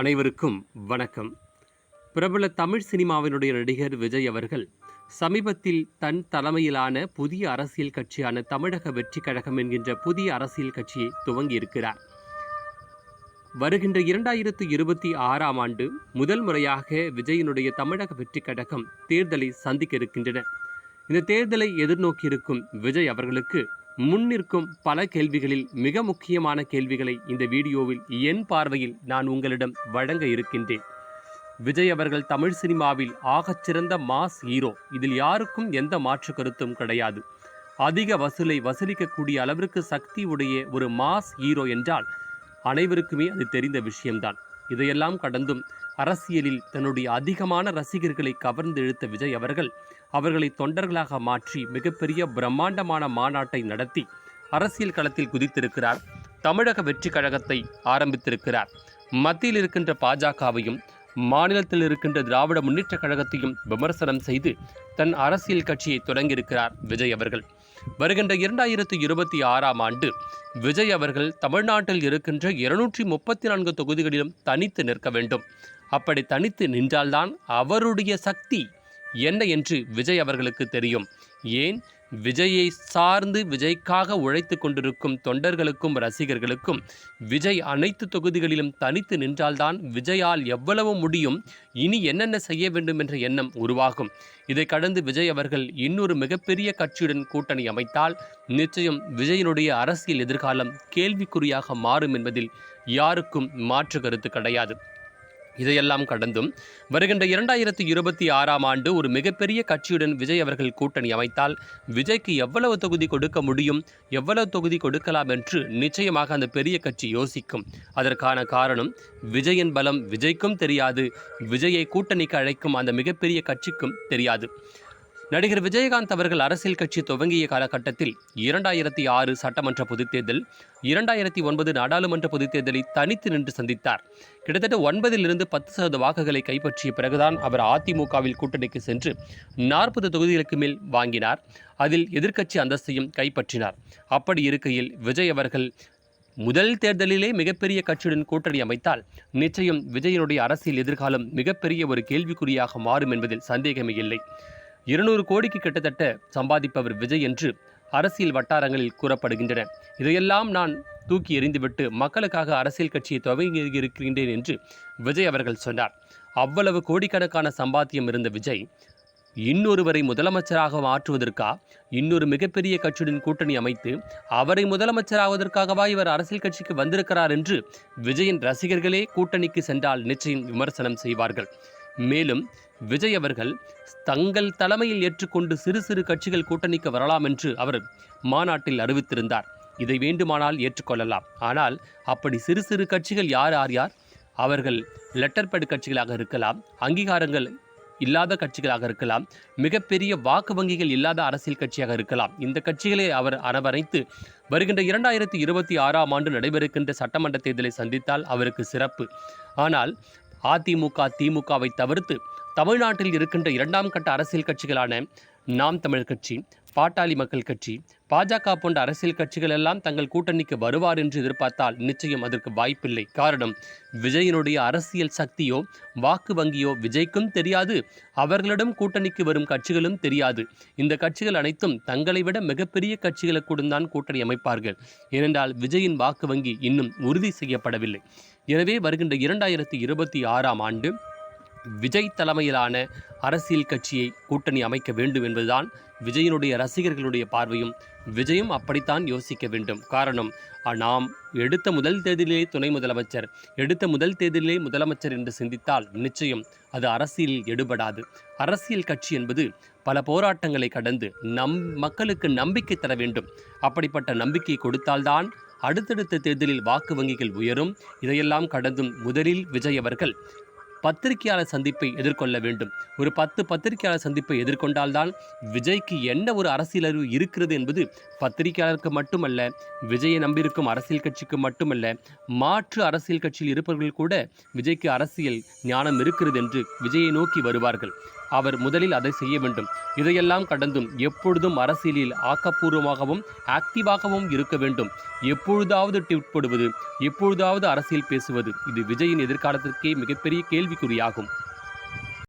அனைவருக்கும் வணக்கம். பிரபல தமிழ் சினிமாவினுடைய நடிகர் விஜய் அவர்கள் சமீபத்தில் தன் தலைமையிலான புதிய அரசியல் கட்சியான தமிழக வெற்றி கழகம் என்கின்ற புதிய அரசியல் கட்சியை துவங்கியிருக்கிறார். வருகின்ற இரண்டாயிரத்து இருபத்தி ஆறாம் ஆண்டு முதல் முறையாக விஜயனுடைய தமிழக வெற்றி கழகம் தேர்தலை சந்திக்க இருக்கின்றன. இந்த தேர்தலை எதிர்நோக்கியிருக்கும் விஜய் அவர்களுக்கு முன்னிற்கும் பல கேள்விகளில் மிக முக்கியமான கேள்விகளை இந்த வீடியோவில் என் பார்வையில் நான் உங்களிடம் வழங்க இருக்கின்றேன். விஜய் அவர்கள் தமிழ் சினிமாவில் ஆகச்சிறந்த மாஸ் ஹீரோ. இதில் யாருக்கும் எந்த மாற்று கருத்தும் கிடையாது. அதிக வசூலை வசூலிக்கக்கூடிய அளவிற்கு சக்தி உடைய ஒரு மாஸ் ஹீரோ என்றால் அனைவருக்குமே அது தெரிந்த விஷயம்தான். இதையெல்லாம் கடந்தும் அரசியலில் தன்னுடைய அதிகமான ரசிகர்களை கவர்ந்து இழுத்த விஜய் அவர்கள் அவர்களை தொண்டர்களாக மாற்றி மிகப்பெரிய பிரம்மாண்டமான மாநாட்டை நடத்தி அரசியல் களத்தில் குதித்திருக்கிறார். தமிழக வெற்றி கழகத்தை ஆரம்பித்திருக்கிறார். மத்தியில் இருக்கின்ற பாஜகவையும் மாநிலத்தில் இருக்கின்ற திராவிட முன்னேற்றக் கழகத்தையும் விமர்சனம் செய்து தன் அரசியல் கட்சியை தொடங்கியிருக்கிறார் விஜய் அவர்கள். வருகின்ற இரண்டாயிரத்து இருபத்தி ஆறாம் ஆண்டு விஜய் அவர்கள் தமிழ்நாட்டில் இருக்கின்ற இருநூற்றி முப்பத்தி நான்கு தொகுதிகளிலும் தனித்து நிற்க வேண்டும். அப்படி தனித்து நின்றால்தான் அவருடைய சக்தி என்ன என்று விஜய் அவர்களுக்கு தெரியும். ஏன்? விஜயை சார்ந்து விஜய்க்காக உழைத்து கொண்டிருக்கும் தொண்டர்களுக்கும் ரசிகர்களுக்கும் விஜய் அனைத்து தொகுதிகளிலும் தனித்து நின்றால்தான் விஜயால் எவ்வளவு முடியும்? இனி என்னென்ன செய்ய வேண்டும் என்ற எண்ணம் உருவாகும். இதை கடந்து விஜய் அவர்கள் இன்னொரு மிகப்பெரிய கட்சியுடன் கூட்டணி அமைத்தால் நிச்சயம் விஜயனுடைய அரசியல் எதிர்காலம் கேள்விக்குறியாக மாறும் என்பதில் யாருக்கும் மாற்று கருத்து கிடையாது. இதையெல்லாம் கடந்தும் வருகின்ற இரண்டாயிரத்தி இருபத்தி ஆறாம் ஆண்டு ஒரு மிகப்பெரிய கட்சியுடன் விஜய் அவர்கள் கூட்டணி அமைத்தால் விஜய்க்கு எவ்வளவு தொகுதி கொடுக்க முடியும் எவ்வளவு தொகுதி கொடுக்கலாம் என்று நிச்சயமாக அந்த பெரிய கட்சி யோசிக்கும். அதற்கான காரணம் விஜயின் பலம் விஜய்க்கும் தெரியாது விஜயை கூட்டணிக்கு அழைக்கும் அந்த மிகப்பெரிய கட்சிக்கும் தெரியாது. நடிகர் விஜயகாந்த் அவர்கள் அரசியல் கட்சி துவங்கிய காலகட்டத்தில் இரண்டாயிரத்தி ஆறு சட்டமன்ற பொதுத் தேர்தல் இரண்டாயிரத்தி ஒன்பது நாடாளுமன்ற பொதுத் தேர்தலை தனித்து நின்று சந்தித்தார். கிட்டத்தட்ட ஒன்பதிலிருந்து பத்து சதவீத வாக்குகளை கைப்பற்றிய பிறகுதான் அவர் அதிமுகவில் கூட்டணிக்கு சென்று நாற்பது தொகுதிகளுக்கு மேல் வாங்கினார். அதில் எதிர்க்கட்சி அந்தஸ்தையும் கைப்பற்றினார். அப்படி இருக்கையில் விஜய் அவர்கள் முதல் தேர்தலிலே மிகப்பெரிய கட்சியுடன் கூட்டணி அமைத்தால் நிச்சயம் விஜயனுடைய அரசியல் எதிர்காலம் மிகப்பெரிய ஒரு கேள்விக்குறியாக மாறும் என்பதில் சந்தேகமே இல்லை. இருநூறு கோடிக்கு கிட்டத்தட்ட சம்பாதிப்பவர் விஜய் என்று அரசியல் வட்டாரங்களில் கூறப்படுகின்றன. இதையெல்லாம் நான் தூக்கி எறிந்துவிட்டு மக்களுக்காக அரசியல் கட்சியை துவங்கி இருக்கின்றேன் என்று விஜய் அவர்கள் சொன்னார். அவ்வளவு கோடிக்கணக்கான சம்பாத்தியம் இருந்த விஜய் இன்னொருவரை முதலமைச்சராக மாற்றுவதற்கா? இன்னொரு மிகப்பெரிய கட்சியுடன் கூட்டணி அமைத்து அவரை முதலமைச்சராவதற்காகவா இவர் அரசியல் கட்சிக்கு வந்திருக்கிறார் என்று விஜயின் ரசிகர்களே கூட்டணிக்கு சென்றால் நிச்சயம் விமர்சனம் செய்வார்கள். மேலும் விஜய் அவர்கள் தங்கள் தலைமையில் ஏற்றுக்கொண்டு சிறு சிறு கட்சிகள் கூட்டணிக்கு வரலாம் என்று அவர் மாநாட்டில் அறிவித்திருந்தார். இதை வேண்டுமானால் ஏற்றுக்கொள்ளலாம். ஆனால் அப்படி சிறு சிறு கட்சிகள் யார் யார் யார்? அவர்கள் லெட்டர் பேட் கட்சிகளாக இருக்கலாம் அங்கீகாரங்கள் இல்லாத கட்சிகளாக இருக்கலாம் மிகப்பெரிய வாக்கு வங்கிகள் இல்லாத அரசியல் கட்சியாக இருக்கலாம். இந்த கட்சிகளை அவர் அரவணைத்து வருகின்ற இரண்டாயிரத்தி இருபத்தி ஆறாம் ஆண்டு நடைபெறுகின்ற சட்டமன்ற தேர்தலை சந்தித்தால் அவருக்கு சிறப்பு. ஆனால் அதிமுக திமுகவை தவிர்த்து தமிழ்நாட்டில் இருக்கின்ற இரண்டாம் கட்ட அரசியல் கட்சிகளான நாம் தமிழர் கட்சி பாட்டாளி மக்கள் கட்சி பாஜக போன்ற அரசியல் கட்சிகள் எல்லாம் தங்கள் கூட்டணிக்கு வருவார் என்று எதிர்பார்த்தால் நிச்சயம் அதற்கு வாய்ப்பில்லை. காரணம் விஜயனுடைய அரசியல் சக்தியோ வாக்கு வங்கியோ விஜய்க்கும் தெரியாது அவர்களிடம் கூட்டணிக்கு வரும் கட்சிகளும் தெரியாது. இந்த கட்சிகள் அனைத்தும் தங்களை விட மிகப்பெரிய கட்சிகளுக்குடன் தான் கூட்டணி அமைப்பார்கள். ஏனென்றால் விஜயின் வாக்கு வங்கி இன்னும் உறுதி செய்யப்படவில்லை. எனவே வருகின்ற இரண்டாயிரத்தி இருபத்தி ஆறாம் ஆண்டு விஜய் தலைமையிலான அரசியல் கட்சியை கூட்டணி அமைக்க வேண்டும் என்பதுதான் விஜயனுடைய ரசிகர்களுடைய பார்வையும். விஜயும் அப்படித்தான் யோசிக்க வேண்டும். காரணம் நாம் எடுத்த முதல் தேர்தலிலே துணை முதலமைச்சர் எடுத்த முதல் தேர்தலிலே முதலமைச்சர் என்று சிந்தித்தால் நிச்சயம் அது அரசியலில் எடுபடாது. அரசியல் கட்சி என்பது பல போராட்டங்களை கடந்து நம் மக்களுக்கு நம்பிக்கை தர வேண்டும். அப்படிப்பட்ட நம்பிக்கை கொடுத்தால்தான் அடுத்தடுத்த தேர்தலில் வாக்கு வங்கிகள் உயரும். இதையெல்லாம் கடந்தும் முதலில் விஜய் அவர்கள் பத்திரிகையாளர் சந்திப்பை எதிர்கொள்ள வேண்டும். ஒரு பத்து பத்திரிகையாளர் சந்திப்பை எதிர்கொண்டால்தான் விஜய்க்கு என்ன ஒரு அரசியல் அறிவு இருக்கிறது என்பது பத்திரிகையாளருக்கு மட்டுமல்ல விஜயை நம்பியிருக்கும் அரசியல் கட்சிக்கு மட்டுமல்ல மாற்று அரசியல் கட்சியில் இருப்பவர்கள் கூட விஜய்க்கு அரசியல் ஞானம் இருக்கிறது என்று விஜயை நோக்கி வருவார்கள். அவர் முதலில் அதை செய்ய வேண்டும். இதையெல்லாம் கடந்தும் எப்பொழுதும் அரசியலில் ஆக்கப்பூர்வமாகவும் ஆக்டிவாகவும் இருக்க வேண்டும். எப்பொழுதாவது ட்விட்படுவது எப்பொழுதாவது அரசியல் பேசுவது இது விஜயின் எதிர்காலத்திற்கே மிகப்பெரிய கேள்விக்குறியாகும்.